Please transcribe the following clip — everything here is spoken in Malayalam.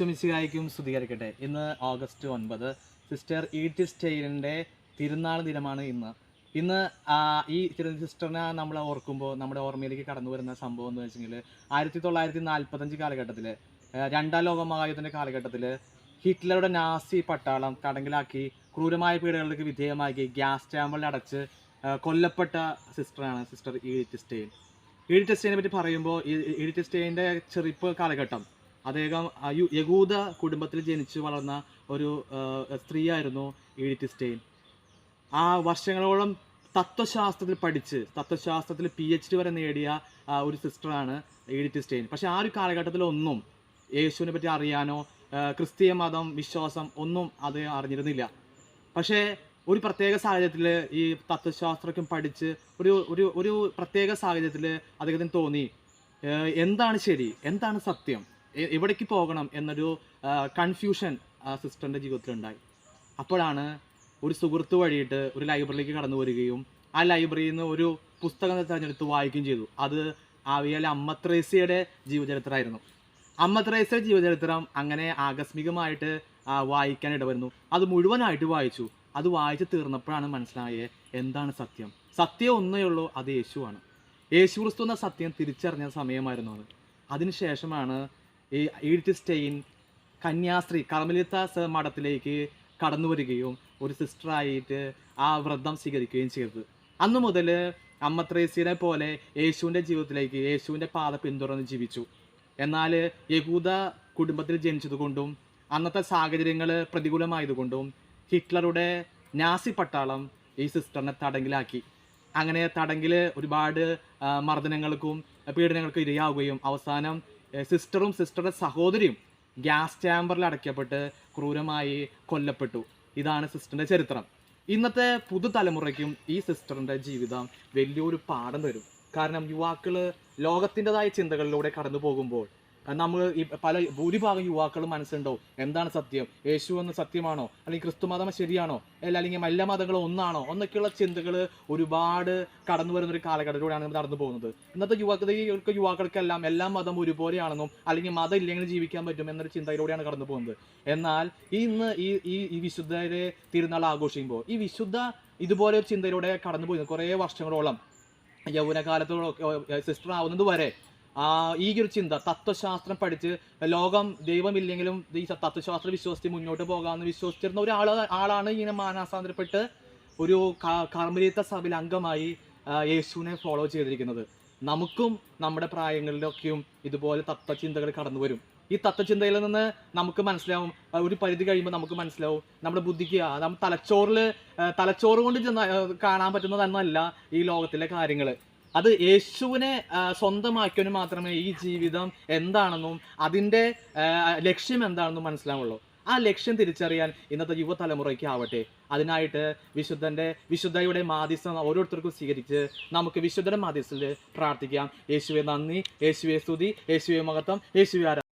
ഈശ്വമിശിഹായിക്കും സ്തുതികരിക്കട്ടെ. ഇന്ന് ഓഗസ്റ്റ് ഒൻപത്. സിസ്റ്റർ ഈറ്റി സ്റ്റെയിനിന്റെ തിരുനാൾ ദിനമാണ് ഇന്ന്. ഇന്ന് ഈ സിസ്റ്ററിനെ നമ്മൾ ഓർക്കുമ്പോൾ നമ്മുടെ ഓർമ്മയിലേക്ക് കടന്നു വരുന്ന സംഭവം എന്ന് വെച്ചെങ്കിൽ ആയിരത്തി തൊള്ളായിരത്തി നാൽപ്പത്തഞ്ച് കാലഘട്ടത്തിൽ രണ്ടാം ലോക മഹായുദ്ധത്തിന്റെ കാലഘട്ടത്തിൽ ഹിറ്റ്ലറുടെ നാസി പട്ടാളം തടങ്കിലാക്കി ക്രൂരമായ പീഡനങ്ങൾക്ക് വിധേയമാക്കി ഗ്യാസ് ചാമ്പലിൽ അടച്ച് കൊല്ലപ്പെട്ട സിസ്റ്ററാണ് സിസ്റ്റർ ഈഡിറ്റ് സ്റ്റെയിൻ ഈഡിറ്റ് സ്റ്റെയിനെ പറ്റി പറയുമ്പോൾ ഈഡിറ്റ് സ്റ്റെയിന്റെ ചെറുപ്പ് കാലഘട്ടം അദ്ദേഹം യഹൂദ കുടുംബത്തിൽ ജനിച്ചു വളർന്ന ഒരു സ്ത്രീയായിരുന്നു ഈഡിറ്റ് സ്റ്റെയിൻ. ആ വർഷങ്ങളോളം തത്വശാസ്ത്രത്തിൽ പഠിച്ച് തത്വശാസ്ത്രത്തിൽ പി എച്ച് ഡി വരെ നേടിയ ഒരു സിസ്റ്ററാണ് ഈഡിറ്റ് സ്റ്റെയിൻ. പക്ഷെ ആ ഒരു കാലഘട്ടത്തിലൊന്നും യേശുവിനെ പറ്റി അറിയാനോ ക്രിസ്തീയ മതം വിശ്വാസം ഒന്നും അത് അറിഞ്ഞിരുന്നില്ല. പക്ഷേ ഒരു പ്രത്യേക സാഹചര്യത്തിൽ ഈ തത്വശാസ്ത്രമൊക്കെ പഠിച്ച് ഒരു ഒരു ഒരു പ്രത്യേക സാഹചര്യത്തിൽ അദ്ദേഹത്തിന് തോന്നി എന്താണ് ശരി? എന്താണ് സത്യം? എവിടേക്ക് പോകണം എന്നൊരു കൺഫ്യൂഷൻ സിസ്റ്ററിന്റെ ജീവിതത്തിലുണ്ടായി. അപ്പോഴാണ് ഒരു സുഹൃത്ത് വഴിയിട്ട് ഒരു ലൈബ്രറിയിലേക്ക് കടന്നു വരികയും ആ ലൈബ്രറിയിൽ നിന്ന് ഒരു പുസ്തകം തിരഞ്ഞെടുത്ത് വായിക്കുകയും ചെയ്തു. അത് ആവിയാലെ അമ്മ ത്രേസ്യയുടെ ജീവചരിത്രമായിരുന്നു. അമ്മ ത്രേസ്യയുടെ ജീവചരിത്രം അങ്ങനെ ആകസ്മികമായിട്ട് വായിക്കാൻ ഇടവരുന്നു. അത് മുഴുവനായിട്ട് വായിച്ചു. അത് വായിച്ച് തീർന്നപ്പോഴാണ് മനസ്സിലായേ എന്താണ് സത്യം. സത്യം ഒന്നേ ഉള്ളൂ അത് യേശുവാണ്. യേശു ക്രിസ്തു എന്ന സത്യം തിരിച്ചറിഞ്ഞ സമയമായിരുന്നു അത്. അതിനുശേഷമാണ് ഈ ഈഡിറ്റ് സ്റ്റെയിൻ കന്യാസ്ത്രീ കർമ്മലിത്ത സ മഠത്തിലേക്ക് കടന്നു വരികയും ഒരു സിസ്റ്ററായിട്ട് ആ വ്രതം സ്വീകരിക്കുകയും ചെയ്തത്. അന്നു മുതൽ അമ്മ ത്രേസ്യനെ പോലെ യേശുവിന്റെ ജീവിതത്തിലേക്ക് യേശുവിന്റെ പാത പിന്തുടർന്ന് ജീവിച്ചു. എന്നാൽ യഹൂദ കുടുംബത്തിൽ ജനിച്ചതുകൊണ്ടും അന്നത്തെ സാഹചര്യങ്ങൾ പ്രതികൂലമായതുകൊണ്ടും ഹിറ്റ്ലറുടെ നാസി പട്ടാളം ഈ സിസ്റ്ററിനെ തടങ്കിലാക്കി. അങ്ങനെ തടങ്കിൽ ഒരുപാട് മർദ്ദനങ്ങൾക്കും പീഡനങ്ങൾക്കും ഇരയാവുകയും അവസാനം സിസ്റ്ററും സിസ്റ്ററുടെ സഹോദരിയും ഗ്യാസ് ചാമ്പറിൽ അടയ്ക്കപ്പെട്ട് ക്രൂരമായി കൊല്ലപ്പെട്ടു. ഇതാണ് സിസ്റ്ററിന്റെ ചരിത്രം. ഇന്നത്തെ പുതുതലമുറയ്ക്കും ഈ സിസ്റ്ററിന്റെ ജീവിതം വലിയൊരു പാഠം തരും. കാരണം യുവാക്കൾ ലോകത്തിന്റെതായ ചിന്തകളിലൂടെ കടന്നു പോകുമ്പോൾ നമ്മൾ ഈ പല ഭൂരിഭാഗം യുവാക്കളും മനസ്സുണ്ടാവും എന്താണ് സത്യം? യേശു എന്ന സത്യമാണോ? അല്ലെങ്കിൽ ക്രിസ്തു മതം ശരിയാണോ? അല്ല അല്ലെങ്കിൽ എല്ലാ മതങ്ങളും ഒന്നാണോ? എന്നൊക്കെയുള്ള ചിന്തകൾ ഒരുപാട് കടന്നു വരുന്ന ഒരു കാലഘട്ടത്തിലൂടെയാണ് നമ്മൾ നടന്നു പോകുന്നത്. ഇന്നത്തെ യുവാക്കൾക്ക് യുവാക്കൾക്കെല്ലാം എല്ലാ മതം ഒരുപോലെയാണെന്നും അല്ലെങ്കിൽ മതം ഇല്ലെങ്കിൽ ജീവിക്കാൻ പറ്റും എന്നൊരു ചിന്തയിലൂടെയാണ് കടന്നു പോകുന്നത്. എന്നാൽ ഇന്ന് ഈ ഈ വിശുദ്ധരെ തിരുനാൾ ആഘോഷിക്കുമ്പോൾ ഈ വിശുദ്ധ ഇതുപോലെ ഒരു ചിന്തയിലൂടെ കടന്നു പോയി. കുറേ വർഷങ്ങളോളം യൗവനകാലത്തോളം സിസ്റ്റർ ആവുന്നത് വരെ ഈ ഒരു ചിന്ത തത്വശാസ്ത്രം പഠിച്ച് ലോകം ദൈവമില്ലെങ്കിലും ഈ തത്വശാസ്ത്ര വിശ്വസിച്ച് മുന്നോട്ട് പോകാമെന്ന് വിശ്വസിച്ചിരുന്ന ഒരാൾ ആളാണ് ഇങ്ങനെ മാനാസാന്തരപ്പെട്ട് ഒരു കർമ്മരീത്ത സഭയിൽ അംഗമായി യേശുവിനെ ഫോളോ ചെയ്തിരിക്കുന്നത്. നമുക്കും നമ്മുടെ പ്രായങ്ങളിലൊക്കെയും ഇതുപോലെ തത്വചിന്തകൾ കടന്നു വരും. ഈ തത്വചിന്തയിൽ നിന്ന് നമുക്ക് മനസ്സിലാവും ഒരു പരിധി കഴിയുമ്പോൾ നമുക്ക് മനസ്സിലാവും നമ്മുടെ ബുദ്ധിക്ക് ആ, നമ്മുടെ തലച്ചോറിൽ തലച്ചോറ് കൊണ്ട് കാണാൻ പറ്റുന്നതെന്നല്ല ഈ ലോകത്തിലെ കാര്യങ്ങൾ അത് യേശുവിനെ സ്വന്തമാക്കിയവന് മാത്രമേ ഈ ജീവിതം എന്താണെന്നും അതിന്റെ ലക്ഷ്യം എന്താണെന്നും മനസ്സിലാവുള്ളൂ. ആ ലക്ഷ്യം തിരിച്ചറിയാൻ ഇന്നത്തെ യുവതലമുറയ്ക്ക് ആവട്ടെ. അതിനായിട്ട് വിശുദ്ധന്റെ വിശുദ്ധയുടെ മാധ്യസ്ഥം ഓരോരുത്തർക്കും സ്വീകരിച്ച് നമുക്ക് വിശുദ്ധയുടെ മാധ്യസ്ഥത്തിൽ പ്രാർത്ഥിക്കാം. യേശുവെ നന്ദി. യേശുവെ സ്തുതി. യേശുവെ മഹത്വം. യേശുവെ